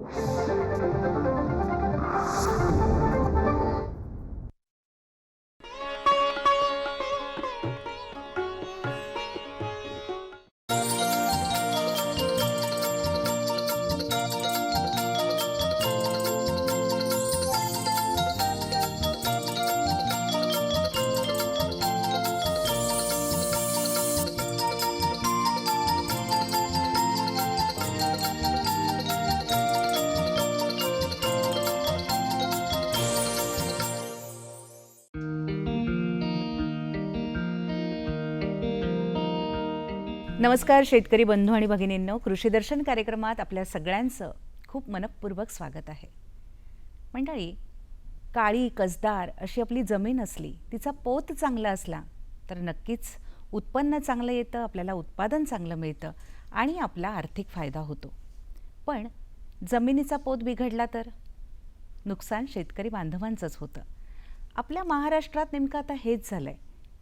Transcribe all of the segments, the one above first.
Thank you. नमस्कार शेतकरी बंधू आणि भगिनींनो. कृषी दर्शन कार्यक्रमात आपल्या सगळ्यांचं खूप मनपूर्वक स्वागत आहे. मंडळी काळी कसदार अशी आपली जमीन असली तिचा पोत चांगला असला तर नक्कीच उत्पन्न चांगलं येतं आपल्याला उत्पादन चांगलं मिळतं आणि आपला आर्थिक फायदा होतो. पण जमिनीचा पोत बिघडला तर? नुकसान शेतकरी बांधवांचंच होतं. आपल्या महाराष्ट्रात नेमकं आता हेच झालंय.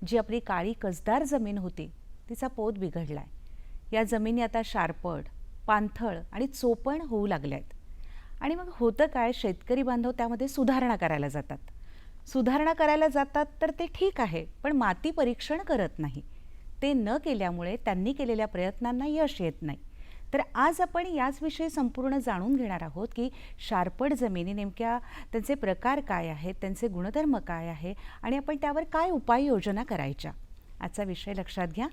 जी आपली काळी कसदार जमीन होती तिचा पोत बिघडलाय. या जमिनी आता शारपड पाणथळ आणि चोपण होऊ लागल्या आहेत आणि मग होतं काय शेतकरी बांधव त्यामध्ये सुधारणा करायला जातात. सुधारणा करायला जातात तर ते ठीक आहे पण माती परीक्षण करत नाही. ते न केल्यामुळे त्यांनी केलेल्या प्रयत्नांना यश येत नाही. तर आज आपण याचविषयी संपूर्ण जाणून घेणार आहोत की शारपड जमिनी नेमक्या त्यांचे प्रकार काय आहेत त्यांचे गुणधर्म काय आहे आणि आपण त्यावर काय उपाययोजना करायच्या. आजचा विषय लक्षात घ्या.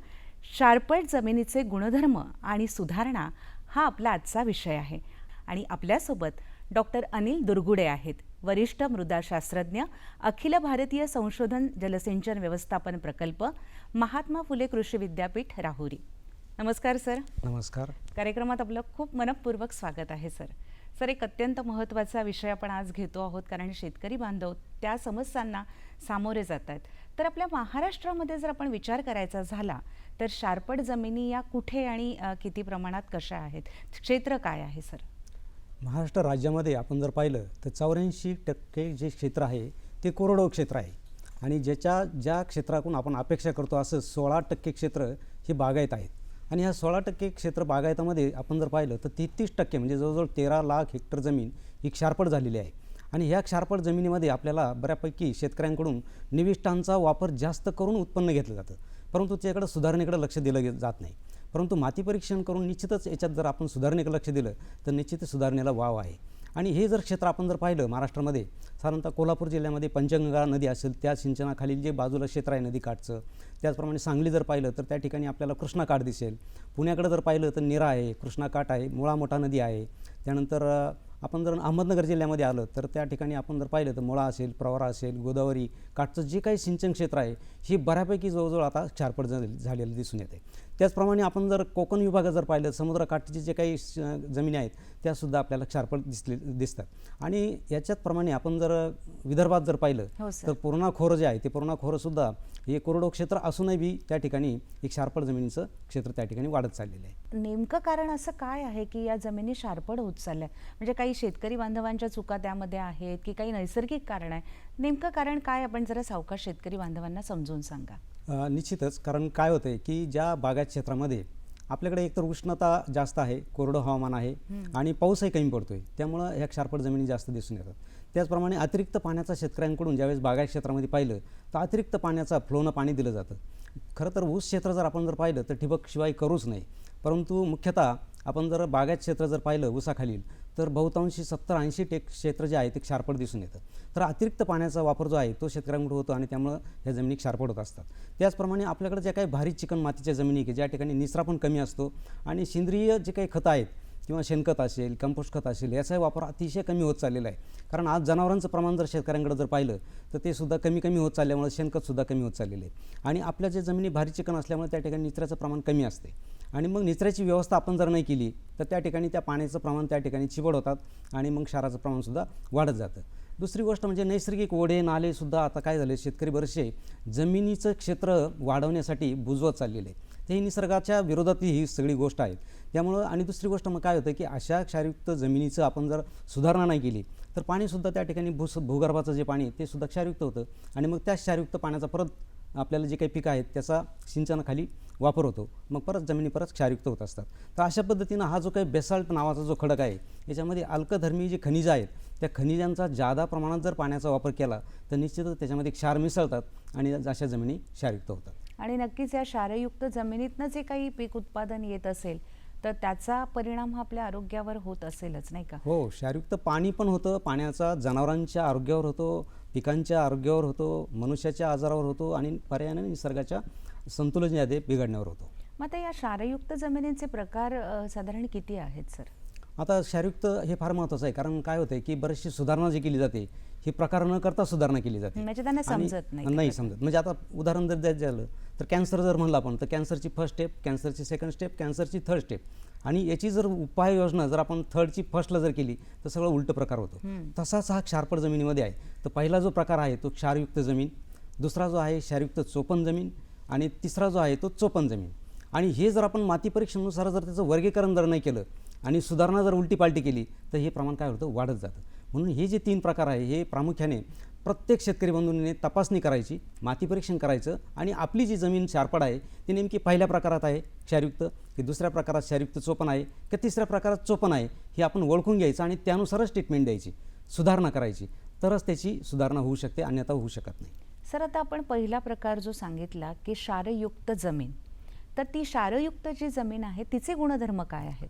शारपट जमिनीचे गुणधर्म आणि सुधारणा हा आपला आजचा विषय आहे. आणि आपल्यासोबत डॉक्टर अनिल दुर्गुडे आहेत वरिष्ठ मृदाशास्त्रज्ञ अखिल भारतीय संशोधन जलसिंचन व्यवस्थापन प्रकल्प महात्मा फुले कृषी विद्यापीठ राहुरी. नमस्कार सर. नमस्कार. कार्यक्रमात आपलं खूप मनपूर्वक स्वागत आहे सर. सर एक अत्यंत महत्त्वाचा विषय आपण आज घेतो आहोत कारण शेतकरी बांधव त्या समस्यांना सामोरे जात आहेत. तर आपल्या महाराष्ट्रामध्ये जर आपण विचार करायचा झाला तर शारपड जमिनी या कुठे आणि किती प्रमाणात कशा आहेत? क्षेत्र काय आहे सर? महाराष्ट्र राज्यामध्ये आपण जर पाहिलं तर चौऱ्याऐंशी टक्के जे क्षेत्र आहे ते कोरडवाहू क्षेत्र आहे. आणि ज्याच्या ज्या क्षेत्रातून आपण अपेक्षा करतो असं सोळा टक्के क्षेत्र हे बागायत आहेत. आणि ह्या सोळा टक्के क्षेत्र बागायतामध्ये आपण जर पाहिलं तर तेहतीस टक्के म्हणजे जवळजवळ तेरा लाख हेक्टर जमीन ही क्षारपड झालेली आहे. आणि ह्या क्षारपड जमिनीमध्ये आपल्याला बऱ्यापैकी शेतकऱ्यांकडून निविष्ठांचा वापर जास्त करून उत्पन्न घेतलं जातं. परंतु त्याकडं सुधारणेकडे लक्ष दिलं जात नाही. परंतु माती परीक्षण करून निश्चितच याच्यात जर आपण सुधारणेकडे लक्ष दिलं तर निश्चितच सुधारणेला वाव आहे. आणि हे जर क्षेत्र आपण जर पाहिलं महाराष्ट्रामध्ये साधारणतः कोल्हापूर जिल्ह्यामध्ये पंचगंगा नदी असेल त्या सिंचनाखालील जे बाजूला क्षेत्र आहे नदीकाठचं त्याचप्रमाणे सांगली जर पाहिलं तर त्या ठिकाणी आपल्याला कृष्णाकाठ दिसेल. पुण्याकडे जर पाहिलं तर निरा आहे कृष्णाकाठ आहे मुळा मोठा नदी आहे. त्यानंतर आपण जर अहमदनगर जिल्ह्यामध्ये आलं तर त्या ठिकाणी आपण जर पाहिलं तर मुळा असेल प्रवरा असेल गोदावरी काठचं जे काही सिंचन क्षेत्र आहे ही बऱ्यापैकी जवळजवळ आता क्षारपड झालेलं दिसून येते. त्याचप्रमाणे आपण जर कोकण विभागात जर पाहिलं समुद्रकाठचे जे काही जमिनी आहेत त्यासुद्धा आपल्याला क्षारपड दिसले दिसतात. आणि याच्याचप्रमाणे आपण जर विदर्भात जर हो, पाहिलं सर. तर पूर्णा खोरं जे आहे ते पूर्णा खोरंसुद्धा हे कोरडो क्षेत्र असूनही बी त्या ठिकाणी एक क्षारपड जमिनीचं क्षेत्र त्या ठिकाणी वाढत चाललेलं आहे. नेमकं कारण असं काय आहे की या जमिनी शारपड होत चालल्या? म्हणजे काही शेतकरी बांधवांच्या चुका त्यामध्ये आहेत की काही नैसर्गिक कारण आहे? नेमकं कारण काय? आपण जरा सावकाश शेतकरी बांधवांना समजून सांगा. निश्चितच. कारण काय होतं की ज्या बागायत क्षेत्रामध्ये आपल्याकडे एकतर उष्णता जास्त आहे कोरडं हवामान आहे आणि पाऊसही कमी पडतो आहे त्यामुळं ह्या क्षारपड जमिनी जास्त दिसून येतात. त्याचप्रमाणे अतिरिक्त पाण्याचा शेतकऱ्यांकडून ज्यावेळेस बागायत क्षेत्रामध्ये पाहिलं तर अतिरिक्त पाण्याचा फ्लोनं पाणी दिलं जातं. खरं तर ऊस क्षेत्र जर आपण जर पाहिलं तर ठिबक शिवाय करूच नाही. परंतु मुख्यतः आपण जर बागायत क्षेत्र जर पाहिलं ऊसाखालील तर बहुतांशी सत्तर ऐंशी टेक क्षेत्र जे आहे ते क्षारपड दिसून येतं. तर अतिरिक्त पाण्याचा वापर जो आहे तो शेतकऱ्यांकडे होतो आणि त्यामुळं ह्या जमिनी क्षारपड होत असतात. त्याचप्रमाणे आपल्याकडे ज्या काही भारी चिकन मातीच्या जमिनी की ज्या ठिकाणी निचरा पण कमी असतो आणि सेंद्रिय जे काही खतं आहेत किंवा शेणखत असेल कंपोस्ट खत असेल याचाही वापर अतिशय कमी होत चाललेला आहे. कारण आज जनावरांचं प्रमाण जर शेतकऱ्यांकडे जर पाहिलं तर ते सुद्धा कमी कमी होत चालल्यामुळे शेणखतसुद्धा कमी होत चाललेलं आहे. आणि आपल्या जे जमिनी भारी चिकन असल्यामुळे त्या ठिकाणी निचऱ्याचं प्रमाण कमी असते. आणि मग निचऱ्याची व्यवस्था आपण जर नाही केली तर त्या ठिकाणी त्या पाण्याचं प्रमाण त्या ठिकाणी चिबड होतात आणि मग क्षाराचं प्रमाणसुद्धा वाढत जातं. दुसरी गोष्ट म्हणजे नैसर्गिक ओढे नालेसुद्धा आता काय झाले शेतकरी बरेचसे जमिनीचं क्षेत्र वाढवण्यासाठी बुजवत चाललेले आहे ते ही निसर्गाच्या विरोधातली ही सगळी गोष्ट आहे. त्यामुळं आणि दुसरी गोष्ट मग काय होतं की अशा क्षारयुक्त जमिनीचं आपण जर सुधारणा नाही केली तर पाणीसुद्धा त्या ठिकाणी भूस भूगर्भाचं जे पाणी ते सुद्धा क्षारयुक्त होतं. आणि मग त्या क्षारयुक्त पाण्याचा परत आपल्याला जे काही पिकं आहेत त्याचा सिंचनाखाली वापर होतो मग परत जमिनी परत क्षारयुक्त होत असतात. तर अशा पद्धतीनं हा जो काही बेसाल्ट नावाचा जो खडक आहे याच्यामध्ये अल्कधर्मी जी खनिजं आहेत त्या खनिजांचा जादा प्रमाणात जर पाण्याचा वापर केला तर निश्चितच त्याच्यामध्ये क्षार मिसळतात आणि अशा जमिनी क्षारयुक्त होतात. आणि नक्कीच या क्षारयुक्त जमिनीतनं जे काही पीक उत्पादन येत असेल तर त्याचा परिणाम हा आपल्या आरोग्यावर होत असेलच नाही का? हो क्षारयुक्त पाणी पण होतं पाण्याचा जनावरांच्या आरोग्यावर होतो पिकांच्या आरोग्यावर होतो मनुष्याच्या आजारावर होतो आणि पर्यायाने निसर्गाच्या संतुलन जे आहे ते बिघडण्यावर होतो. मग आता या क्षारयुक्त जमिनीचे प्रकार साधारण किती आहेत सर? आता क्षारयुक्त हे फार महत्त्वाचं आहे. कारण काय होतं की बरीचशी सुधारणा जी केली जाते ही प्रकार न करता सुधारणा केली जाते. म्हणजे त्यांना समजत नाही. नाही. समजत. म्हणजे आता उदाहरण जर द्यायचं झालं तर कॅन्सर जर म्हणलं आपण तर कॅन्सरची फर्स्ट स्टेप कॅन्सरची सेकंड स्टेप कॅन्सरची थर्ड स्टेप. आणि याची जर उपाययोजना जर आपण थर्डची फर्स्टला जर केली तर सगळं उलटं प्रकार होतो. तसाच हा क्षारपड जमिनीमध्ये आहे. तर पहिला जो प्रकार आहे तो क्षारयुक्त जमीन. दुसरा जो आहे क्षारयुक्त चोपन जमीन. आणि तिसरा जो आहे तो चोपन जमीन. आणि हे जर आपण माती परीक्षेनुसार जर त्याचं वर्गीकरण जर नाही केलं आणि सुधारणा जर उलटी पालटी केली तर हे प्रमाण काय होतं? वाढत जातं. म्हणून हे जे तीन प्रकार आहे हे प्रामुख्याने प्रत्येक शेतकरी बंधूंनी तपासणी करायची माती परीक्षण करायचं आणि आपली जी जमीन क्षारपड आहे ती नेमकी पहिल्या प्रकारात आहे क्षारयुक्त की दुसऱ्या प्रकारात क्षारयुक्त चोपण आहे की तिसऱ्या प्रकारात चोपण आहे हे आपण ओळखून घ्यायचं आणि त्यानुसारच ट्रीटमेंट द्यायची सुधारणा करायची. तरच त्याची सुधारणा होऊ शकते अन्यथा होऊ शकत नाही. सर आता आपण पहिला प्रकार जो सांगितला की क्षारयुक्त जमीन. तर ती क्षारयुक्त जी जमीन आहे तिचे गुणधर्म काय आहेत?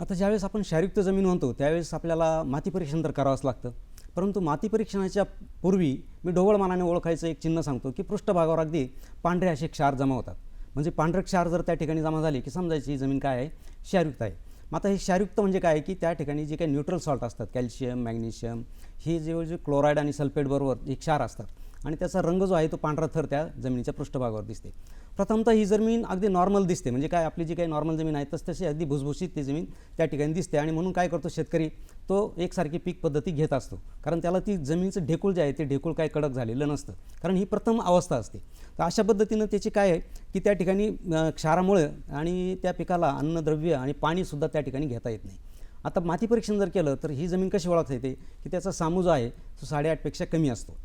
आता ज्यावेळेस आपण क्षारयुक्त जमीन म्हणतो त्यावेळेस आपल्याला माती परीक्षण तर करावंच लागतं. परंतु माती परीक्षणाच्या पूर्वी मी ढोबळमानाने ओळखायचं एक चिन्ह सांगतो की पृष्ठभागावर अगदी पांढरे असे क्षार जमा होतात. म्हणजे पांढरे क्षार जर त्या ठिकाणी जमा झाले की समजायची ही जमीन काय आहे? क्षारयुक्त आहे. मग आता हे क्षारयुक्त म्हणजे काय? आहे की त्या ठिकाणी जे काही न्यूट्रल सॉल्ट असतात कॅल्शियम मॅग्नेशियम हे जे जे क्लोराईड आणि सल्फेटबरोबर हे क्षार असतात आणि त्याचा रंग जो आहे तो पांढरा थर त्या जमिनीच्या पृष्ठभागावर दिसते. प्रथमतः ही जमीन अगदी नॉर्मल दिसते. म्हणजे काय आपली जी काही नॉर्मल जमीन आहे तस तशी अगदी भुसभुशीत ती जमीन त्या ठिकाणी दिसते. आणि म्हणून काय करतो शेतकरी तो एकसारखी पीक पद्धती घेत असतो. कारण त्याला ती जमिनीचं ढेकूळ जे आहे ते ढेकूळ काय कडक झालेलं नसतं. कारण ही प्रथम अवस्था असते. तर अशा पद्धतीनं त्याची काय आहे की त्या ठिकाणी क्षारामुळं आणि त्या पिकाला अन्नद्रव्य आणि पाणीसुद्धा त्या ठिकाणी घेता येत नाही. आता माती परीक्षण जर केलं तर ही जमीन कशी ओळखता येते की त्याचा सामू जो आहे तो साडेआठपेक्षा कमी असतो.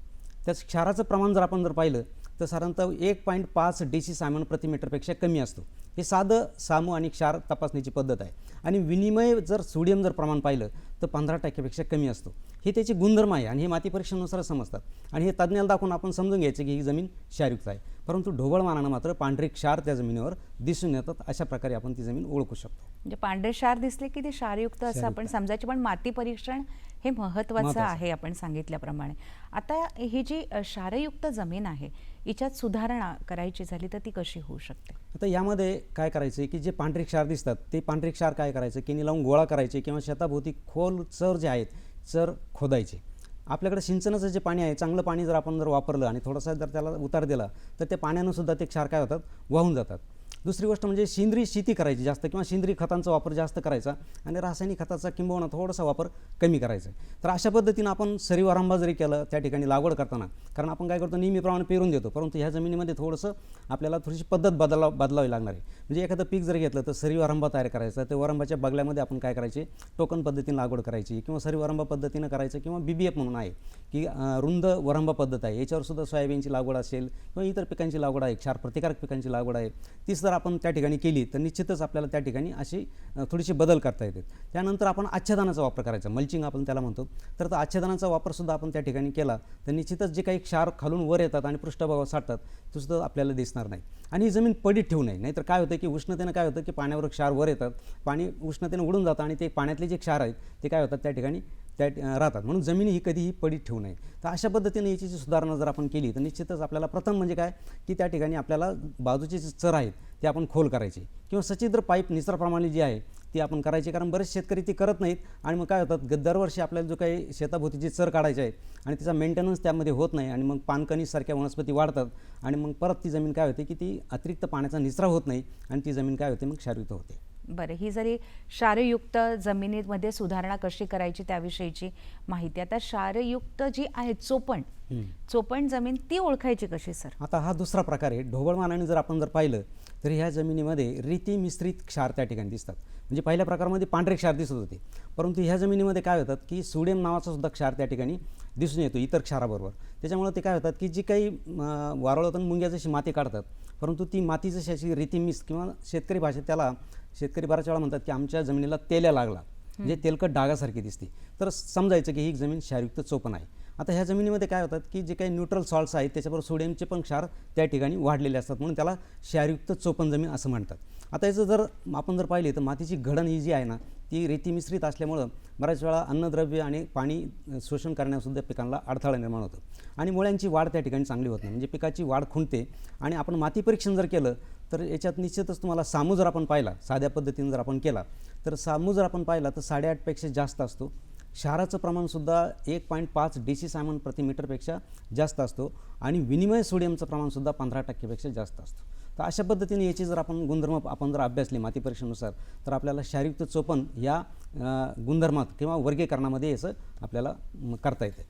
त्याच क्षाराचं प्रमाण जर आपण जर पाहिलं तर साधारणतः एक पॉईंट पाच डेसी सामान प्रति मीटरपेक्षा कमी असतो. हे साधं सामू आणि क्षार तपासणीची पद्धत आहे. आणि विनिमय जर सोडियम जर प्रमाण पाहिलं तर पंधरा टक्क्यापेक्षा कमी असतो. हे त्याचे गुणधर्म आहे आणि हे माती परीक्षणानुसार समजतात. आणि हे तज्ज्ञाला दाखवून आपण समजून घ्यायचं की ही जमीन क्षारयुक्त आहे. परंतु ढोबळ मानानं मात्र पांढरे क्षार त्या जमिनीवर दिसून येतात. अशा प्रकारे आपण ती जमीन ओळखू शकतो. म्हणजे पांढरे क्षार दिसले की ते क्षारयुक्त असं आपण. समजायचे पण माती परीक्षण हे महत्त्वाचं महत्त्वाचं. आहे आपण सांगितल्याप्रमाणे. आता ही जी क्षारयुक्त जमीन आहे हिच्यात सुधारणा करायची झाली तर ती कशी होऊ शकते? आता यामध्ये काय करायचं की जे पांढरे क्षार दिसतात ते पांढरे क्षार काय करायचं? की लावून गोळा करायचे किंवा शेताभोवती खोल चर जे आहेत चर खोदायचे. आपल्याकडे सिंचनाचं जे पाणी आहे चांगलं पाणी जर आपण जर वापरलं आणि थोडासा जर त्याला उतार दिला तर त्या पाण्यानं सुद्धा ते क्षार काय होतात? वाहून जातात. दुसरी गोष्ट म्हणजे सेंद्रिय शेती करायची जास्त किंवा सेंद्रिय खतांचा वापर जास्त करायचा आणि रासायनिक खताचा किंबहुना थोडासा वापर कमी करायचा आहे. तर अशा पद्धतीनं आपण सरीव जरी केलं त्या ठिकाणी लागवड करताना कारण आपण काय करतो नेहमीप्रमाणे पेरून देतो परंतु ह्या जमिनीमध्ये थोडंसं आपल्याला थोडीशी पद्धत बदला बदलावी लागणार आहे. म्हणजे एखादं पीक जर घेतलं तर सरीव तयार करायचा तर वरंबाच्या बगल्यामध्ये आपण काय करायचे टोकन पद्धतीने लागवड करायची किंवा सरीव पद्धतीनं करायचं किंवा बी बी एफ म्हणून आहे की रुंद वरंबा पद्धत आहे याच्यावर सुद्धा सोयाबीनची लागवड असेल किंवा इतर पिकांची लागवड आहे क्षार प्रतिकारक पिकांची लागवड आहे तीच जर आपण त्या ठिकाणी केली तर निश्चितच आपल्याला त्या ठिकाणी अशी थोडीशी बदल करता येते. त्यानंतर आपण आच्छादनाचा वापर करायचा. मल्चिंग आपण त्याला म्हणतो. तर आच्छादनाचा वापरसुद्धा आपण त्या ठिकाणी केला तर निश्चितच जे काही क्षार खालून वर येतात आणि पृष्ठभागावर साठतात ते सुद्धा आपल्याला दिसणार नाही. आणि ही जमीन पडीत ठेवू नये. नाहीतर काय होतं की उष्णतेनं काय होतं की पाण्यावर क्षार वर येतात पाणी उष्णतेनं उडून जातं आणि ते पाण्यातले जे क्षार आहेत ते काय होतात त्या ठिकाणी त्या राहतात. म्हणून जमीन ही कधीही पडीत ठेवू नये. तर अशा पद्धतीने याची जी सुधारणा जर आपण केली तर निश्चितच आपल्याला प्रथम म्हणजे काय की त्या ठिकाणी आपल्याला बाजूचे जे चर आहेत ते आपण खोल करायचे. किंवा सचिद्र पाईप निचराप्रमाणे जी आहे ती आपण करायची. कारण बरेच शेतकरी ती करत नाहीत. आणि मग काय होतात ग- दरवर्षी आपल्याला जो काही शेताभोवती जे चर काढायचे आहेत आणि तिचा मेंटेनन्स त्यामध्ये होत नाही. आणि मग पानकणीसारख्या वनस्पती वाढतात. आणि मग परत ती जमीन काय होते की ती अतिरिक्त पाण्याचा निचरा होत नाही. आणि ती जमीन काय होते मग क्षारयुक्त होते. बरं ही जरी क्षारयुक्त जमिनीमध्ये सुधारणा कशी करायची त्याविषयीची माहिती. आता क्षारयुक्त जी आहे चोपण. चोपण जमीन ती ओळखायची कशी सर? आता हा दुसरा प्रकार आहे. ढोबळमानाने जर आपण जर पाहिलं तर ह्या जमिनीमध्ये रेती मिश्रित क्षार त्या ठिकाणी दिसतात. म्हणजे पहिल्या प्रकारामध्ये पांढरे क्षार दिसत होते. परंतु ह्या जमिनीमध्ये काय होतात की सोडियम नावाचा सुद्धा क्षार त्या ठिकाणी दिसून येतो इतर क्षाराबरोबर. त्याच्यामुळे ते काय होतात की जी काही वारुळातून मुंग्या जशी माती काढतात परंतु ती माती जशी अशी रेती मिस किंवा शेतकरी भाषेत त्याला शेतकरी बऱ्याच वेळा म्हणतात की आमच्या जमिनीला तेल्या लागला. म्हणजे तेलकट डागासारखी दिसते. तर समजायचं की ही जमीन क्षारयुक्त चोपण आहे आता ह्या जमिनीमध्ये काय होतात की जे काही न्यूट्रल सॉल्ट्स आहेत त्याच्याबरोबर सोडियमचे पण क्षार त्या ठिकाणी वाढलेले असतात. म्हणून त्याला क्षारयुक्त चोपण जमीन असं म्हणतात. आता याचं जर आपण जर पाहिली तर मातीची घडण ही जी आहे ना ती रेती मिश्रित असल्यामुळं बऱ्याच वेळा अन्नद्रव्य आणि पाणी शोषण करण्यासुद्धा पिकांना अडथळा निर्माण होतो. आणि मुळ्यांची वाढ त्या ठिकाणी चांगली होत नाही. म्हणजे पिकाची वाढ खुंटते आणि आपण माती परीक्षण जर केलं तर याच्यात निश्चितच तुम्हाला सामू जर आपण पाहिला साध्या पद्धतीने जर आपण केला तर सामू जर आपण पाहिला तर साडेआठपेक्षा जास्त असतो. क्षाराचं प्रमाणसुद्धा एक पॉईंट पाच डी सी सायमन प्रति मीटरपेक्षा जास्त असतो आणि विनिमय सोडियमचं प्रमाणसुद्धा पंधरा टक्केपेक्षा जास्त असतो. तर अशा पद्धतीने याची जर आपण गुणधर्म आपण जर अभ्यासले माती परीक्षेनुसार तर आपल्याला शारीरिक चोपन या गुणधर्मात किंवा वर्गीकरणामध्ये याचं आपल्याला करता येते.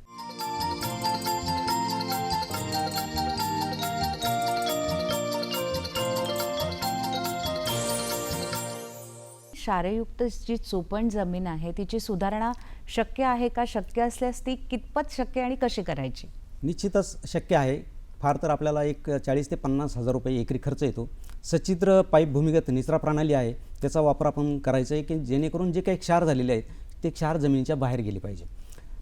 क्षारयुक्त जी चोपण जमीन आहे तिची सुधारणा शक्य आहे का? शक्य असल्यास ती कितपत शक्य आणि कशी करायची? निश्चितच शक्य आहे. फार तर आपल्याला एक चाळीस ते पन्नास हजार रुपये एकरी खर्च येतो. सचित्र पाईप भूमिगत निचरा प्रणाली आहे. त्याचा वापर आपण करायचा आहे की जेणेकरून जे काही क्षार झालेले आहेत ते क्षार जमिनीच्या बाहेर गेले पाहिजे.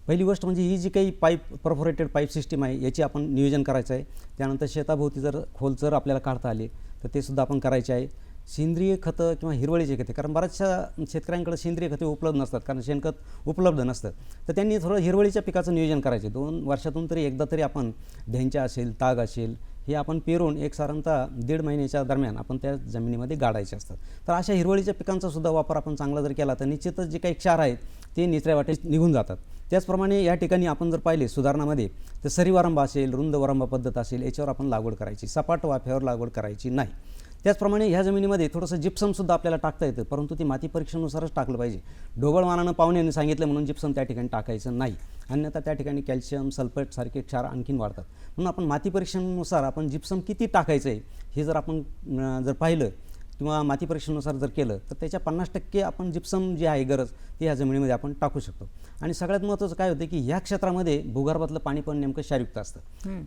पहिली गोष्ट म्हणजे ही जी काही पाईप परफोरेटेड पाईप सिस्टीम आहे याची आपण नियोजन करायचं आहे त्यानंतर शेताभोवती जर खोल जर आपल्याला काढता आले तर ते सुद्धा आपण करायचे आहे. सेंद्रिय खतं किंवा हिरवळीचे खते कारण बऱ्याचशा शेतकऱ्यांकडे सेंद्रिय खते उपलब्ध नसतात कारण शेणखत उपलब्ध नसतं. तर त्यांनी थोडं हिरवळीच्या पिकाचं नियोजन करायचे. दोन वर्षातून तरी एकदा तरी आपण ढ्यांच्या असेल ताग असेल हे आपण पेरून एक साधारणतः दीड महिन्याच्या दरम्यान आपण त्या जमिनीमध्ये गाडायचे असतात. तर अशा हिरवळीच्या पिकांचा सुद्धा वापर आपण चांगला जर केला तर निश्चितच जे काही क्षार आहेत ते निचऱ्या वाटेत निघून जातात. त्याचप्रमाणे या ठिकाणी आपण जर पाहिले सुधारणामध्ये तर सरीवारंबा असेल रुंद वरंबा पद्धत असेल याच्यावर आपण लागवड करायची. सपाट वाफ्यावर लागवड करायची नाही. त्याचप्रमाणे ह्या जमिनीमध्ये थोडंसं जिप्समसुद्धा आपल्याला टाकता येतं परंतु ती माती परीक्षेनुसारच टाकलं पाहिजे. ढोबळमानानं पाहुण्याने सांगितलं म्हणून जिप्सम त्या ठिकाणी टाकायचं नाही. अन्यथा त्या ठिकाणी कॅल्शियम सल्फेट सारखे क्षार आणखीन वाढतात. म्हणून आपण माती परीक्षणानुसार आपण जिप्सम किती टाकायचं आहे हे जर आपण जर पाहिलं किंवा माती परीक्षेनुसार जर केलं तर त्याच्या पन्नास टक्के आपण जिप्सम जी आहे गरज ती ह्या जमिनीमध्ये आपण टाकू शकतो. आणि सगळ्यात महत्त्वाचं काय होतं की ह्या क्षेत्रामध्ये भूगर्भातलं पाणी पण नेमकं क्षारयुक्त असतं.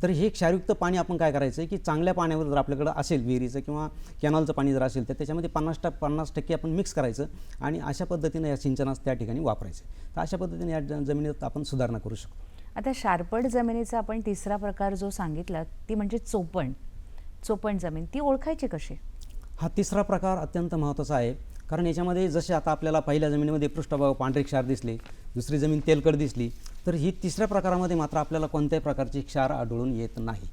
तर हे क्षारयुक्त पाणी आपण काय करायचं आहे की चांगल्या पाण्यावर जर आपल्याकडं असेल विहिरीचं किंवा कॅनॉलचं पाणी जर असेल तर त्याच्यामध्ये पन्नास टक्के पन्नास टक्के आपण मिक्स करायचं आणि अशा पद्धतीनं या सिंचनास त्या ठिकाणी वापरायचं. तर अशा पद्धतीने या जमिनीत आपण सुधारणा करू शकतो. आता शारपट जमिनीचा आपण तिसरा प्रकार जो सांगितला ती म्हणजे चोपण. चोपण जमीन ती ओळखायची कशी? हा तिसरा प्रकार अत्यंत महत्त्वाचा आहे. कारण याच्यामध्ये जसे आता आपल्याला पहिल्या जमिनीमध्ये पृष्ठभाग पांढरी क्षार दिसले दुसरी जमीन तेलकट दिसली तर ही तिसऱ्या प्रकारामध्ये मात्र आपल्याला कोणत्याही प्रकारची क्षार आढळून येत नाही.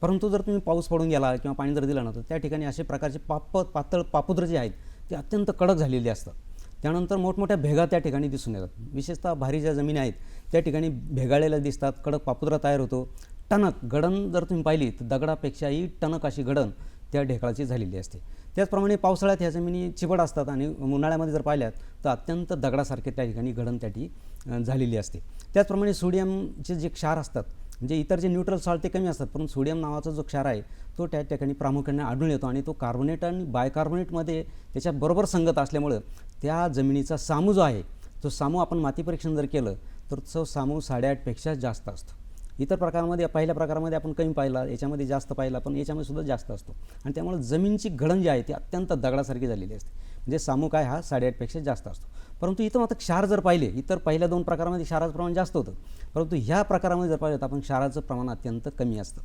परंतु जर तुम्ही पाऊस पडून गेला किंवा पाणी जर दिलं ना तर त्या ठिकाणी असे प्रकारचे पाप पातळ पापुद्र जे आहेत ते अत्यंत कडक झालेले असतात. त्यानंतर मोठमोठ्या भेगा त्या ठिकाणी दिसून येतात. विशेषतः भारी ज्या जमिनी आहेत त्या ठिकाणी भेगाळलेल्या दिसतात कडक पापुद्रा तयार होतो. टणक गडण जर तुम्ही पाहिली तर दगडापेक्षाही टणक अशी गडण त्या ढेकळाची झालेली असते. त्याचप्रमाणे पावसाळ्यात ह्या जमिनी चिबड असतात आणि उन्हाळ्यामध्ये जर पाहिल्यात तर अत्यंत दगडासारखे त्या ठिकाणी गडण त्याठी झालेली असते. त्याचप्रमाणे सोडियमचे जे क्षार असतात म्हणजे इतर जे न्यूट्रल सॉल्ट ते कमी असतात परंतु सोडियम नावाचा जो क्षार आहे तो त्या ठिकाणी प्रामुख्याने आढळून येतो आणि तो कार्बोनेट आणि बायकार्बोनेटमध्ये त्याच्याबरोबर संगत असल्यामुळं त्या जमिनीचा सामू जो आहे तो सामू आपण माती परीक्षण जर केलं तर तो सामू साडेआठपेक्षा जास्त असतो. इतर प्रकारामध्ये पहिल्या प्रकारामध्ये आपण कमी पाहिला याच्यामध्ये जास्त पाहिला पण याच्यामध्ये सुद्धा जास्त असतो. आणि त्यामुळे जमीनची घडण जी आहे ती अत्यंत दगडासारखी झालेली असते. म्हणजे सामू काय हा साडेआठपेक्षा जास्त असतो. परंतु इथं मात्र क्षार जर पाहिले इतर पहिल्या दोन प्रकारामध्ये क्षाराचं प्रमाण जास्त होतं. परंतु ह्या प्रकारामध्ये जर पाहिलं तर आपण क्षाराचं प्रमाण अत्यंत कमी असतं.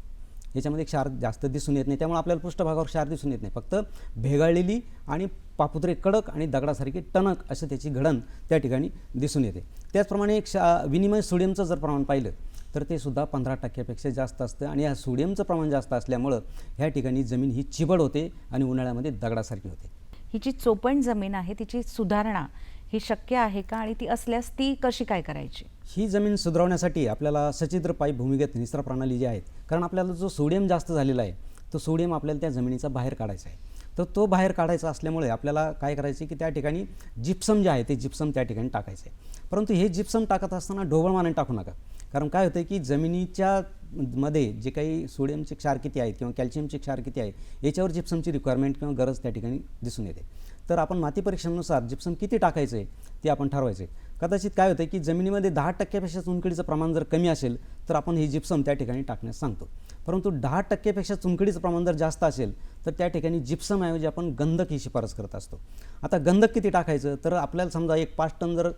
याच्यामध्ये क्षार जास्त दिसून येत नाही. त्यामुळे आपल्याला पृष्ठभागावर क्षार दिसून येत नाही. फक्त भेगाळलेली आणि पापुत्रे कडक आणि दगडासारखी टणक असं त्याची घडण त्या ठिकाणी दिसून येते. त्याचप्रमाणे क्षा विनिमय सोडियमचं जर प्रमाण पाहिलं तर ते सुद्धा पंधरा टक्क्यापेक्षा जास्त असतं. आणि या सोडियमचं प्रमाण जास्त असल्यामुळं ह्या ठिकाणी जमीन ही चिबड होते आणि उन्हाळ्यामध्ये दगडासारखी होते. ही जी चोपण जमीन आहे तिची सुधारणा ही शक्य आहे का आणि ती असल्यास ती कशी काय करायची? ही जमीन सुधारवण्यासाठी आपल्याला सचित्र पाईप भूमिगत निचरा प्रणाली जी आहेत कारण आपल्याला जो सोडियम जास्त झालेला आहे तो सोडियम आपल्याला त्या जमिनीचा बाहेर काढायचा आहे. तर तो बाहेर काढायचा असल्यामुळे आपल्याला काय करायचे की त्या ठिकाणी जिप्सम जे आहे ते जिप्सम त्या ठिकाणी टाकायचं. आहे परंतु हे जिप्सम टाकत असताना ढोबळमानाने टाकू नका. कारण काय होतं की जमिनीच्या मध्ये जे काही सोडियमचे क्षार किती आहेत किंवा कॅल्शियमचे क्षार किती आहे याच्यावर जिप्समची रिक्वायरमेंट किंवा गरज त्या ठिकाणी दिसून येते. तर आपण माती परीक्षणानुसार जिप्सम किती टाकायचं आहे ते आपण ठरवायचं. आहे कदाचित काय होतं की जमिनीमध्ये दहा टक्क्यापेक्षा चुनखडीचं प्रमाण जर कमी असेल तर आपण हे जिप्सम त्या ठिकाणी टाकण्यास सांगतो. परंतु दहा टक्क्यापेक्षा चुनखडीचं प्रमाण जर जास्त असेल तर त्या ठिकाणी जिप्समऐवजी आपण गंधक ही शिफारस करत असतो. आता गंधक किती टाकायचं? तर आपल्याला समजा एक पाच टन जर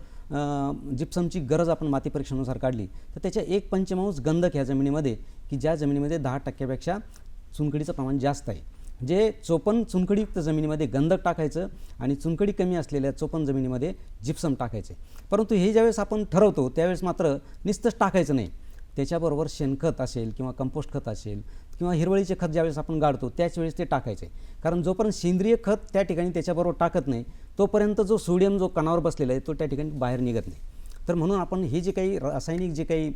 जिप्समची गरज आपण माती परीक्षणानुसार काढली तर त्याच्या एक पंचमांश गंधक ह्या जमिनीमध्ये की ज्या जमिनीमध्ये दहा टक्क्यापेक्षा चुनखडीचं प्रमाण जास्त आहे. जे चोपन चुनखडीयुक्त जमिनीमध्ये गंधक टाकायचं आणि चुनखडी कमी असलेल्या चोपन्न जमिनीमध्ये जिप्सम टाकायचे. परंतु हे ज्यावेळेस आपण ठरवतो त्यावेळेस मात्र निस्तच टाकायचं नाही. त्याच्याबरोबर शेणखत असेल किंवा कंपोस्ट खत असेल किंवा हिरवळीचे खत ज्यावेळेस आपण गाडतो त्याच वेळेस ते टाकायचे. कारण जोपर्यंत सेंद्रिय खत त्या ठिकाणी त्याच्याबरोबर टाकत नाही तोपर्यंत जो सोडियम जो कणावर बसलेला आहे तो त्या ठिकाणी बाहेर निघत नाही. तर म्हणून आपण हे जे काही रासायनिक जे काही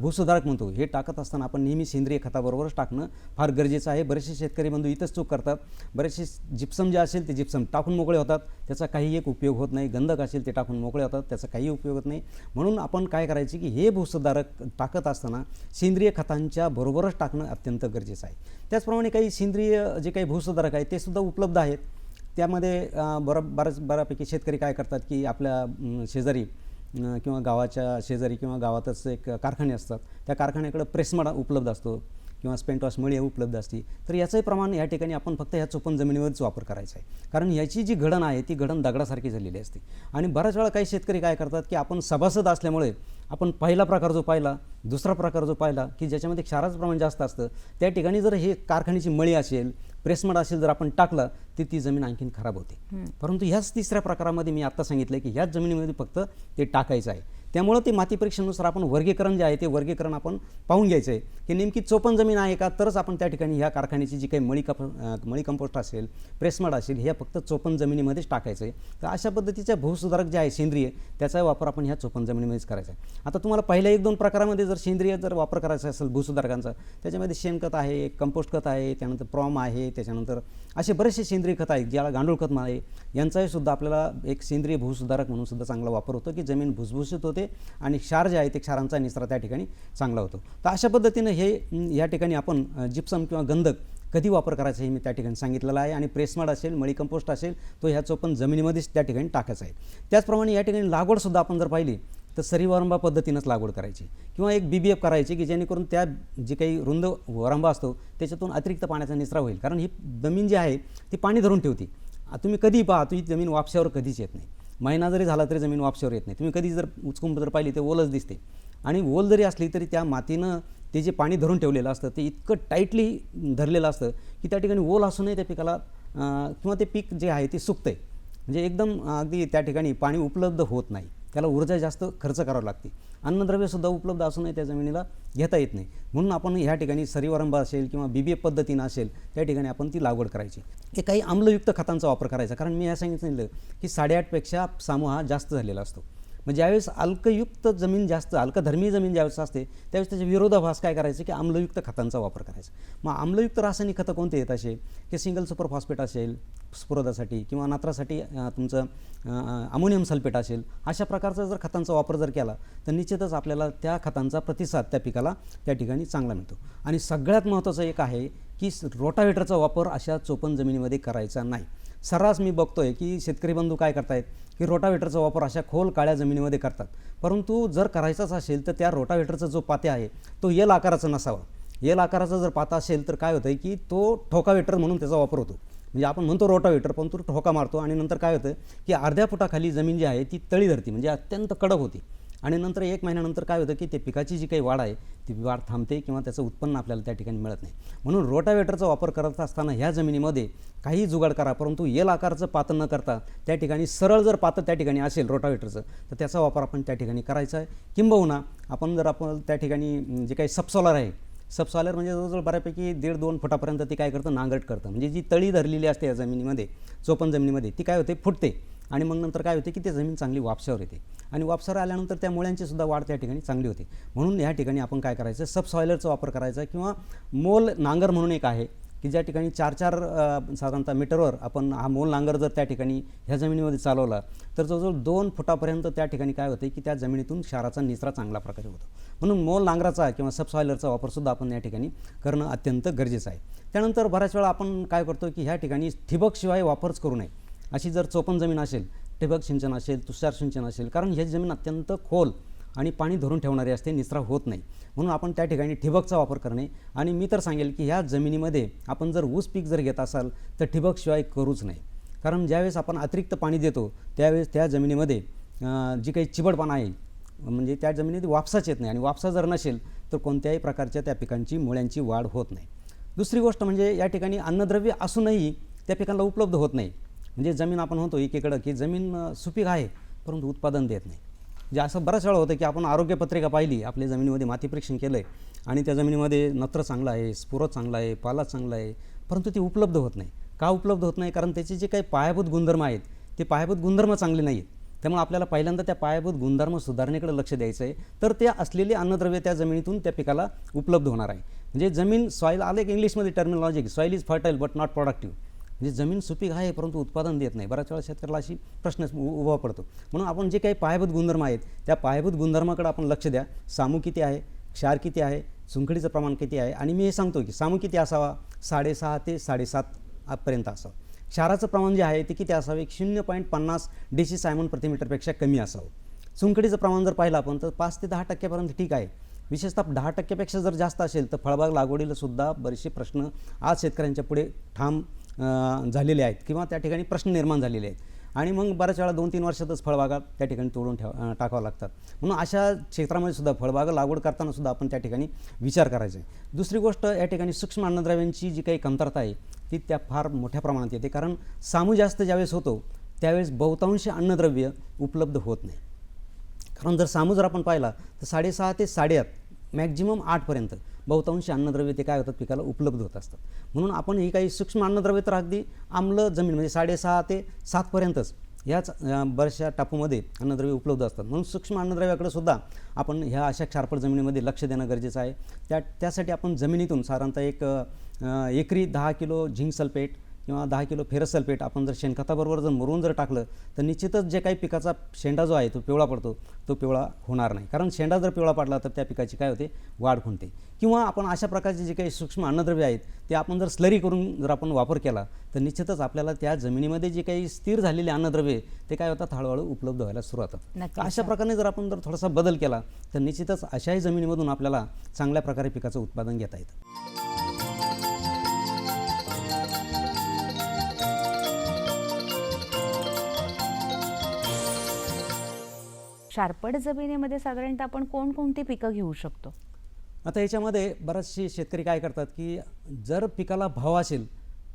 भूसुधारक म्हणतो हे टाकत असताना आपण नेहमी सेंद्रिय खताबरोबरच टाकणं फार गरजेचं आहे. बरेचसे शेतकरी बंधू इथंच चूक करतात. बरेचसे जिप्सम जे असेल ते जिप्सम टाकून मोकळे होतात. त्याचा काही एक उपयोग होत नाही. गंधक असेल ते टाकून मोकळे होतात. त्याचा काही उपयोग होत नाही. म्हणून आपण काय करायचे की हे भूसुधारक टाकत असताना सेंद्रिय खतांच्या बरोबरच टाकणं अत्यंत गरजेचं आहे. त्याचप्रमाणे काही सेंद्रिय जे काही भूसुधारक आहे ते सुद्धा उपलब्ध आहेत. त्यामध्ये बरं बऱ्याच बऱ्यापैकी शेतकरी काय करतात की आपल्या शेजारी किंवा गावाच्या शेजारी किंवा गावातच एक कारखाने असतात. त्या कारखान्याकडं प्रेसमडा उपलब्ध असतो किंवा स्पेंटॉस मळी उपलब्ध असते. तर याचंही प्रमाण या ठिकाणी आपण फक्त ह्या चोपन जमिनीवरच वापर करायचा आहे. कारण याची जी घडण आहे ती घडण दगडासारखी झालेली असते. आणि बऱ्याच वेळा काही शेतकरी काय करतात की आपण सभासद असल्यामुळे आपण पहिला प्रकार जो पाहिला दुसरा प्रकार जो पाहिला की ज्याच्यामध्ये क्षाराचं प्रमाण जास्त असतं त्या ठिकाणी जर हे कारखान्याची मळी असेल प्रेसमड असेल जर आपण टाकलं तर ती जमीन आणखीन खराब होते. परंतु ह्याच तिसऱ्या प्रकारामध्ये मी आत्ता सांगितलं की ह्याच जमिनीमध्ये फक्त ते टाकायचं आहे. त्यामुळं ते माती परीक्षेनुसार आपण वर्गीकरण जे आहे ते वर्गीकरण आपण पाहून घ्यायचं आहे की नेमकी चोपन जमीन आहे का? तरच आपण त्या ठिकाणी ह्या कारखान्याची जी काही मळी कप मळी कंपोस्ट असेल प्रेसमड असेल हे फक्त चोपन जमिनीमध्येच टाकायचं आहे तर अशा पद्धतीच्या भूसुधारक जे आहे सेंद्रिय त्याचा वापर आपण ह्या चोपन जमिनीमध्येच करायचा आहे आता तुम्हाला पहिल्या एक दोन प्रकारामध्ये जर सेंद्रिय जर वापर करायचा असेल भूसुधारकांचा त्याच्यामध्ये शेणखत आहे कंपोस्ट खत आहे त्यानंतर प्रॉम आहे त्याच्यानंतर असे बरेचसे सेंद्रिय खत आहेत ज्याला गांडूळ खत आहे यांचाही सुद्धा आपल्याला एक सेंद्रिय भूसुधारक म्हणून सुद्धा चांगला वापर होतो की जमीन भुसभुशीत होते आणि क्षार जे आहे ते क्षारांचा निचरा त्या ठिकाणी चांगला होतो. तर अशा पद्धतीनं हे या ठिकाणी आपण जिप्सम किंवा गंधक कधी वापर करायचा हे मी त्या ठिकाणी सांगितलेलं आहे आणि प्रेसमाड असेल मळी कंपोस्ट असेल तो ह्या चोपण जमिनीमध्येच त्या ठिकाणी टाकायचा आहे. त्याचप्रमाणे या ठिकाणी लागवडसुद्धा आपण जर पाहिली तर सरीवरंबा पद्धतीनंच लागवड करायची किंवा एक बी बी एफ करायची की जेणेकरून त्या जे काही रुंद वरंबा असतो त्याच्यातून अतिरिक्त पाण्याचा निचरा होईल. कारण ही जमीन जी आहे ती पाणी धरून ठेवते. तुम्ही कधी पहा तुझी जमीन वापशावर कधीच येत नाही. महिना जरी झाला तरी जमीन वापशावर येत नाही. तुम्ही कधी जर उचकून जर पाहिली ते ओलच दिसते. आणि ओल जरी असली तरी त्या मातीनं ते जे पाणी धरून ठेवलेलं असतं ते इतकं टाईटली धरलेलं असतं की त्या ठिकाणी ओल असूनही त्या पिकाला किंवा ते पीक जे आहे ते सुकतंय. म्हणजे एकदम अगदी त्या ठिकाणी पाणी उपलब्ध होत नाही. त्याला ऊर्जा जास्त खर्च करावं लागते. अन्नद्रव्यसुद्धा उपलब्ध असूनही त्या जमिनीला घेता येत नाही. म्हणून आपण ह्या ठिकाणी सरीवरंभ असेल किंवा बी बी ए पद्धतीनं असेल त्या ठिकाणी आपण ती लागवड करायची. हे काही आम्लयुक्त खतांचा वापर करायचा. कारण मी हे सांगितलं की साडेआठपेक्षा सामूह हा जास्त झालेला असतो. मग ज्यावेळेस अल्कयुक्त जमीन जास्त अल्कधर्मी जमीन ज्यावेळेस असते त्यावेळेस त्याचे विरोधाभास काय करायचं की आम्लयुक्त खतांचा वापर करायचा. मग आम्लयुक्त रासायनिक खतं कोणते येत असे? की सिंगल सुपर फॉस्फेट असेल स्फुरदासाठी किंवा नात्रासाठी तुमचं अमोनियम सल्फेट असेल अशा प्रकारचा जर खतांचा वापर जर केला तर निश्चितच आपल्याला त्या खतांचा प्रतिसाद त्या पिकाला त्या ठिकाणी चांगला मिळतो. आणि सगळ्यात महत्त्वाचं एक आहे की रोटावेटरचा वापर अशा चोपन जमिनीमध्ये करायचा नाही. सर्रास मी बघतो आहे की शेतकरी बंधू काय करतायत? की रोटावेटरचा वापर अशा खोल काळ्या जमिनीमध्ये करतात. परंतु जर करायचाच असेल तर त्या रोटावेटरचा जो पात्या आहे तो यल आकाराचा नसावा. यल आकाराचा जर पाता असेल तर काय होतं आहे की तो ठोकावेटर म्हणून त्याचा वापर होतो. म्हणजे आपण म्हणतो रोटावेटर पण तो ठोका मारतो आणि नंतर काय होतं की अर्ध्या फुटाखाली जमीन जी आहे ती तळी धरती म्हणजे अत्यंत कडक होती. आणि नंतर एक महिन्यानंतर काय होतं की ते पिकाची जी काही वाढ आहे ती वाढ थांबते किंवा त्याचं उत्पन्न आपल्याला त्या ठिकाणी मिळत नाही. म्हणून रोटावेटरचा वापर करत असताना ह्या जमिनीमध्ये काही जुगाड करा परंतु येल आकारचं पातं न करता त्या ठिकाणी सरळ जर पातं त्या ठिकाणी असेल रोटावेटरचं तर त्याचा वापर आपण त्या ठिकाणी करायचा आहे. किंबहुना आपण जर आपण त्या ठिकाणी जे काही सबसॉलर आहे सबसॉलर म्हणजे जवळजवळ बऱ्यापैकी दीड दोन फुटापर्यंत ती काय करतं? नांगरट करतं. म्हणजे जी तळी धरलेली असते या जमिनीमध्ये चोपन जमिनीमध्ये ती काय होते? फुटते. आणि मग नंतर काय होते की ते जमीन चांगली वापसावर येते. आणि वापसावर आल्यानंतर त्या मुळ्यांची सुद्धा वाढ त्या ठिकाणी चांगली होते. म्हणून या ठिकाणी आपण काय करायचं? सबसॉयलरचा वापर करायचा किंवा मोल नांगर म्हणून एक आहे. की ज्या ठिकाणी चार चार साधारणतः मीटरवर आपण हा मोल नांगर जर त्या ठिकाणी ह्या जमिनीमध्ये चालवला तर जवळजवळ दोन फुटापर्यंत त्या ठिकाणी काय होते की त्या जमिनीतून क्षाराचा निचरा चांगला प्रकारे होतो. म्हणून मोल नांगराचा किंवा सबसॉयलरचा वापरसुद्धा आपण या ठिकाणी करणं अत्यंत गरजेचं आहे. त्यानंतर बऱ्याच वेळा आपण काय करतो की ह्या ठिकाणी ठिबकशिवाय वापरच करू नये. अशी जर चोपन जमीन असेल ठिबक सिंचन असेल तुषार सिंचन असेल कारण ही जमीन अत्यंत खोल आणि पाणी धरून ठेवणारी असते निचरा होत नाही. म्हणून आपण त्या ठिकाणी ठिबकचा वापर करणे. आणि मी तर सांगेल की ह्या जमिनीमध्ये आपण जर ऊस पीक जर घेत असाल तर ठिबकशिवाय करूच नाही. कारण ज्यावेळेस आपण अतिरिक्त पाणी देतो त्यावेळेस त्या जमिनीमध्ये जी काही चिबडपणा आहे म्हणजे त्या जमिनीत वापसाच येत नाही. आणि वापसा जर नसेल तर कोणत्याही प्रकारच्या त्या पिकांची मुळ्यांची वाढ होत नाही. दुसरी गोष्ट म्हणजे या ठिकाणी अन्नद्रव्य असूनही त्या पिकांना उपलब्ध होत नाही. म्हणजे जमीन आपण म्हणतो एकीकडं की जमीन सुपीक आहे परंतु उत्पादन देत नाही. जे असं बऱ्याच वेळा होतं की आपण आरोग्यपत्रिका पाहिली आपल्या जमिनीमध्ये माती परीक्षण केलं आहे आणि त्या जमिनीमध्ये नत्र चांगलं आहे स्फुरत चांगला आहे पाला चांगला आहे परंतु ते उपलब्ध होत नाही. का उपलब्ध होत नाही? कारण त्याचे जे काही पायाभूत गुणधर्म आहेत ते पायाभूत गुणधर्म चांगले नाहीत. त्यामुळे आपल्याला पहिल्यांदा त्या पायाभूत गुणधर्म सुधारणेकडे लक्ष द्यायचं आहे तर ते असलेले अन्नद्रव्य त्या जमिनीतून त्या पिकाला उपलब्ध होणार आहे. म्हणजे जमीन सॉईल आले एक इंग्लिशमध्ये terminology soil is fertile but not productive म्हणजे जमीन सुपीक आहे परंतु उत्पादन देत नाही. बऱ्याच वेळा शेतकऱ्याला अशी प्रश्न उ- उभा पडतो. म्हणून आपण जे काही पायाभूत गुणधर्म आहेत त्या पायाभूत गुणधर्माकडे आपण लक्ष द्या. सामू किती आहे क्षार किती आहे चुनखडीचं प्रमाण किती आहे? आणि मी हे सांगतो की सामू किती असावा? साडेसहा ते साडेसात पर्यंत असावं. क्षाराचं प्रमाण जे आहे ते किती असावे? शून्य पॉईंट पन्नास डीसी सायमन प्रतिमीटरपेक्षा कमी असावं. चुनखडीचं प्रमाण जर पाहिलं आपण तर पाच ते दहा टक्क्यापर्यंत ठीक आहे. विशेषतः दहा टक्क्यापेक्षा जर जास्त असेल तर फळबाग लागवडीला सुद्धा बरेचसे प्रश्न आज शेतकऱ्यांच्या पुढे ठाम झालेले आहेत किंवा त्या ठिकाणी प्रश्न निर्माण झालेले आहेत. आणि मग बऱ्याच वेळा दोन तीन वर्षातच फळबागा त्या ठिकाणी तोडून ठेव टाकावं लागतात. म्हणून अशा क्षेत्रामध्ये सुद्धा फळबागा लागवड करताना सुद्धा आपण त्या ठिकाणी विचार करायचा. आहे दुसरी गोष्ट या ठिकाणी सूक्ष्म अन्नद्रव्यांची जी काही कमतरता आहे ती त्या फार मोठ्या प्रमाणात येते. कारण सामू जास्त ज्यावेळेस होतो त्यावेळेस बहुतांश अन्नद्रव्य उपलब्ध होत नाही. कारण जर सामू जर आपण पाहिला तर साडेसहा ते साडेआठ मॅक्झिमम आठपर्यंत बहुतांश अन्नद्रव्य ते काय होतात? पिकाला उपलब्ध होत असतात. म्हणून आपण ही काही सूक्ष्म अन्नद्रव्य तर अगदी आम्ल जमीन म्हणजे साडेसहा ते सातपर्यंतच ह्याच बऱ्याचशा टापूमध्ये अन्नद्रव्य उपलब्ध असतात. म्हणून सूक्ष्म अन्नद्रव्याकडे सुद्धा आपण ह्या अशा क्षारपट जमिनीमध्ये लक्ष देणं गरजेचं आहे. त्या त्यासाठी आपण जमिनीतून साधारणतः एक एकरी दहा किलो झिंक सल्फेट किंवा दहा किलो फेरस सल्फेट आपण जर शेणखताबरोबर जर मुरून जर टाकलं तर निश्चितच जे काही पिकाचा शेंडा जो आहे तो पिवळा पडतो. तो पिवळा होणार नाही. कारण शेंडा जर पिवळा पडला तर त्या पिकाची काय होते? वाढ खुंटते किंवा आपण अशा प्रकारचे जे काही सूक्ष्म अन्नद्रव्य आहेत ते आपण जर स्लरी करून जर आपण वापर केला तर निश्चितच आपल्याला त्या जमिनीमध्ये जे काही स्थिर झालेले अन्नद्रव्य ते काय होतात? हळूहळू उपलब्ध व्हायला सुरुवात होतात. अशा प्रकारे जर आपण जर थोडासा बदल केला तर निश्चितच अशाही जमिनीमधून आपल्याला चांगल्या प्रकारे पिकाचं उत्पादन घेता येतं. शारपड जमिनीमध्ये साधारणतः आपण कोणकोणती पिकं घेऊ शकतो? आता याच्यामध्ये बरेचसे शेतकरी काय करतात की जर पिकाला भाव असेल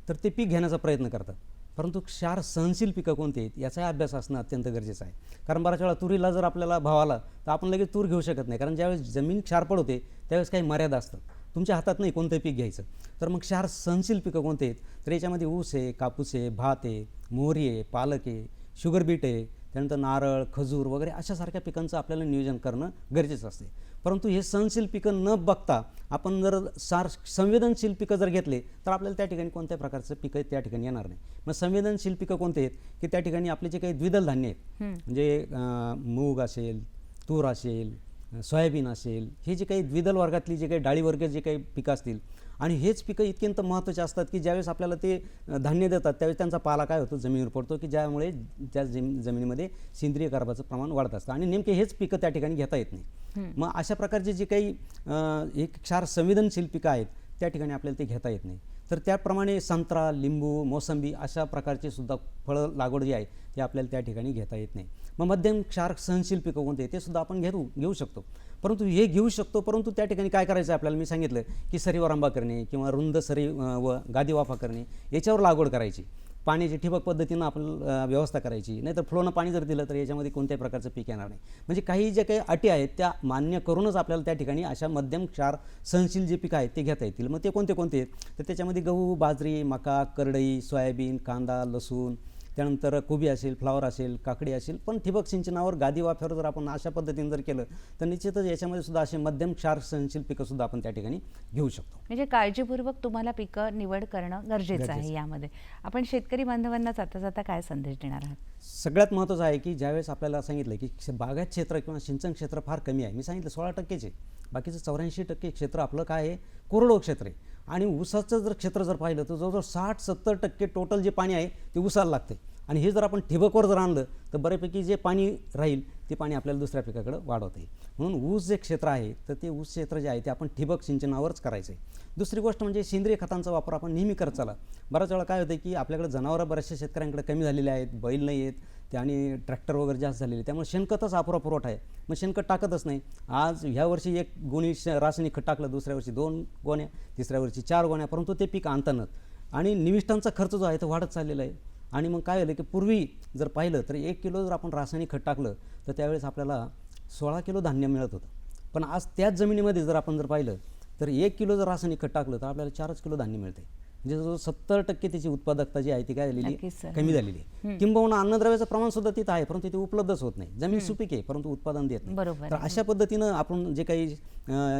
तर ते पीक घेण्याचा प्रयत्न करतात. परंतु क्षार सहनशील पिकं कोणती आहेत याचाही अभ्यास असणं अत्यंत गरजेचं आहे. कारण बऱ्याच वेळा तुरीला जर आपल्याला भाव आला तर आपण लगेच तूर घेऊ शकत नाही. कारण ज्यावेळेस जमीन क्षारपड होते त्यावेळेस काही मर्यादा असतात. तुमच्या हातात नाही कोणतं पीक घ्यायचं. तर मग क्षार सहनशील पिकं कोणते आहेत? तर याच्यामध्ये ऊस आहे कापूस आहे भात आहे मोहरी आहे पालक आहे शुगर बीट आहे त्यानंतर नारळ खजूर वगैरे अशासारख्या पिकांचं आपल्याला नियोजन करणं गरजेचं असते. परंतु हे सहनशील पिकं न बघता आपण जर सार संवेदनशील पिकं जर घेतले तर आपल्याला त्या ठिकाणी कोणत्या प्रकारचं पिकं त्या ठिकाणी येणार नाही. मग संवेदनशील पिकं कोणते आहेत? की त्या ठिकाणी आपले जे काही द्विदल धान्य आहेत म्हणजे मूग असेल तूर असेल सोयाबीन असेल हे जे काही द्विदल वर्गातली जे काही डाळीवर्ग जे काही पिकं असतील आणि हेच पिकं इतक्यंत महत्त्वाचे असतात की ज्यावेळेस आपल्याला ते धान्य देतात त्यावेळेस त्यांचा पाला काय होतो? जमिनीवर पडतो की ज्यामुळे त्या जमी जमिनीमध्ये सेंद्रिय कार्बाचं प्रमाण वाढत असतं. आणि नेमके हेच पिकं त्या ठिकाणी घेता येत नाही. मग अशा प्रकारचे जे काही एक क्षार संवेदनशील पिकं आहेत त्या ठिकाणी आपल्याला ते घेता येत नाही. तर त्याप्रमाणे संत्रा लिंबू मोसंबी अशा प्रकारचे सुद्धा फळं लागवड जी आहे ते आपल्याला त्या ठिकाणी घेता येत नाही. मग मध्यम क्षार सहनशील पिकं कोणते ते सुद्धा आपण घेऊ घेऊ शकतो. परंतु हे घेऊ शकतो परंतु त्या ठिकाणी काय करायचं आहे आपल्याला? मी सांगितलं की सरीवर आंबा करणे किंवा रुंद सरी व गादी वाफा करणे याच्यावर लागवड करायची. पाण्याची ठिबक पद्धतीनं आपण व्यवस्था करायची. नाहीतर फ्लोनं पाणी जर दिलं तर याच्यामध्ये कोणत्याही प्रकारचं पीक येणार नाही. म्हणजे काही ज्या काही अटी आहेत त्या मान्य करूनच आपल्याला त्या ठिकाणी अशा मध्यम क्षार सहनशील जे पिकं आहेत ते घेता येतील. मग ते कोणते कोणते? आहेत तर त्याच्यामध्ये गहू बाजरी मका करडई सोयाबीन कांदा लसूण त्यानंतर कोबी असेल फ्लावर असेल काकडी असेल पण ठिबक सिंचनावर गादी वाफ्यावर जर आपण अशा पद्धतीने जर केलं तर निश्चितच याच्यामध्ये सुद्धा असे मध्यम क्षार सहनशील पिकं सुद्धा आपण त्या ठिकाणी घेऊ शकतो. म्हणजे काळजीपूर्वक तुम्हाला पिकं निवड करणं गरजेचं आहे. यामध्ये. आपण शेतकरी बांधवांना जाता जाता काय संदेश देणार आहात? सगळ्यात महत्त्वाचं आहे की ज्यावेळेस आपल्याला सांगितलं की बागायत क्षेत्र किंवा सिंचन क्षेत्र फार कमी आहे मी सांगितलं सोळा टक्केचे. बाकीचं चौऱ्याऐंशी टक्के क्षेत्र आपलं काय आहे? कोरडो क्षेत्र आहे. आणि ऊसाचं जर क्षेत्र जर पाहिलं तर जवळजवळ साठ सत्तर टक्के टोटल जे पाणी आहे ते ऊसाला लागते. आणि हे जर आपण ठिबकवर जर आणलं तर बऱ्यापैकी जे पाणी राहील ते पाणी आपल्याला दुसऱ्या पिकाकडं वाढवता येईल. म्हणून ऊस जे क्षेत्र आहे तर ते ऊस क्षेत्र जे आहे ते आपण ठिबक सिंचनावरच करायचं आहे. दुसरी गोष्ट म्हणजे सेंद्रिय खतांचा वापर आपण नेहमी करत चाला. बऱ्याच वेळा काय होतं की आपल्याकडे जनावरं बऱ्याचशा शेतकऱ्यांकडे कमी झालेले आहेत बैल नाही आहेत. ते आणि ट्रॅक्टर वगैरे जास्त झालेले. त्यामुळे शेणखतच अपुरा पुरवठा आहे. मग शेणखत टाकतच नाही. आज ह्या वर्षी एक गोणी श- रासायनिक खत टाकलं दुसऱ्या वर्षी दोन गोण्या तिसऱ्या वर्षी चार गोण्या परंतु ते पीक आणतानाच. आणि निविष्ठांचा खर्च जो आहे तो वाढत चाललेला आहे. आणि मग काय झालं की पूर्वी जर पाहिलं तर एक किलो जर आपण रासायनिक खत टाकलं तर त्यावेळेस आपल्याला सोळा किलो धान्य मिळत होतं. पण आज त्याच जमिनीमध्ये जर आपण जर पाहिलं तर एक किलो जर रासायनिक खत टाकलं तर आपल्याला चारच किलो धान्य मिळते म्हणजे जवळ सत्तर टक्के त्याची उत्पादकता जी आहे ती काय झालेली. कमी झालेली आहे. किंबहुना अन्नद्रव्याचं प्रमाण सुद्धा तिथं आहे परंतु ते उपलब्धच होत नाही. जमीन सुपीक आहे परंतु उत्पादन देत नाही. तर. अशा पद्धतीनं आपण जे काही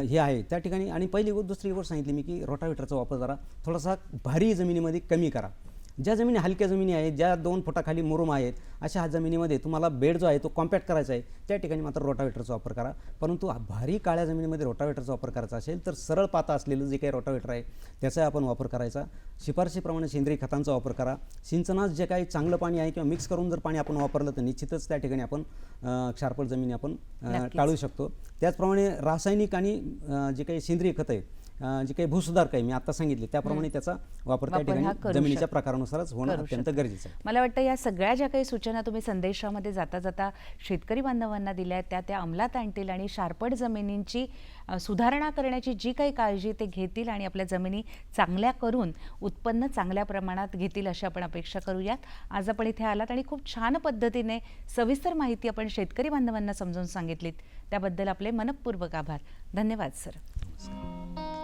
हे आहे त्या ठिकाणी आणि पहिली गोष्ट दुसरी गोष्ट सांगितली मी की रोटावेटरचा वापर जरा थोडासा भारी जमिनीमध्ये कमी करा. ज्या जमिनी हलक्या जमिनी आहेत ज्या दोन फुटाखाली मुरुम आहेत अशा ह्या जमिनीमध्ये तुम्हाला बेड जो आहे तो कॉम्पॅक्ट करायचा आहे. त्या ठिकाणी मात्र रोटावेटरचा वापर करा. परंतु भारी काळ्या जमिनीमध्ये रोटावेटरचा वापर करायचा असेल तर सरळ पाता असलेलं जे काही रोटावेटर आहे त्याचा आपण वापर करायचा. शिफारशीप्रमाणे सेंद्रिय खतांचा वापर करा. सिंचनात जे काही चांगलं पाणी आहे किंवा मिक्स करून जर पाणी आपण वापरलं तर निश्चितच त्या ठिकाणी आपण अं, क्षारपड जमिनी आपण. टाळू शकतो. त्याचप्रमाणे रासायनिक आणि जे काही सेंद्रिय खत आहेत अं, जे काही भूसुधारक आहे मी आता सांगितले त्याप्रमाणे त्याचा वापर त्या ठिकाणी जमिनीच्या. प्रकारानुसारच होणं अत्यंत. गरजेचं आहे. मला वाटतं या सगळ्या ज्या काही सूचना तुम्ही संदेशामध्ये जाता जाता शेतकरी बांधवांना दिल्या आहेत त्या त्या अंमलात आणतील आणि शारपड जमिनींची सुधारणा करण्याची जी काही काळजी ते घेतील आणि आपल्या जमिनी चांगल्या करून उत्पन्न चांगल्या प्रमाणात घेतील अशी आपण अपेक्षा करूयात. आज आपण इथे आलात आणि खूप छान पद्धतीने सविस्तर माहिती आपण शेतकरी बांधवांना समजावून सांगितलीत. त्याबद्दल आपले मनपूर्वक आभार. धन्यवाद सर.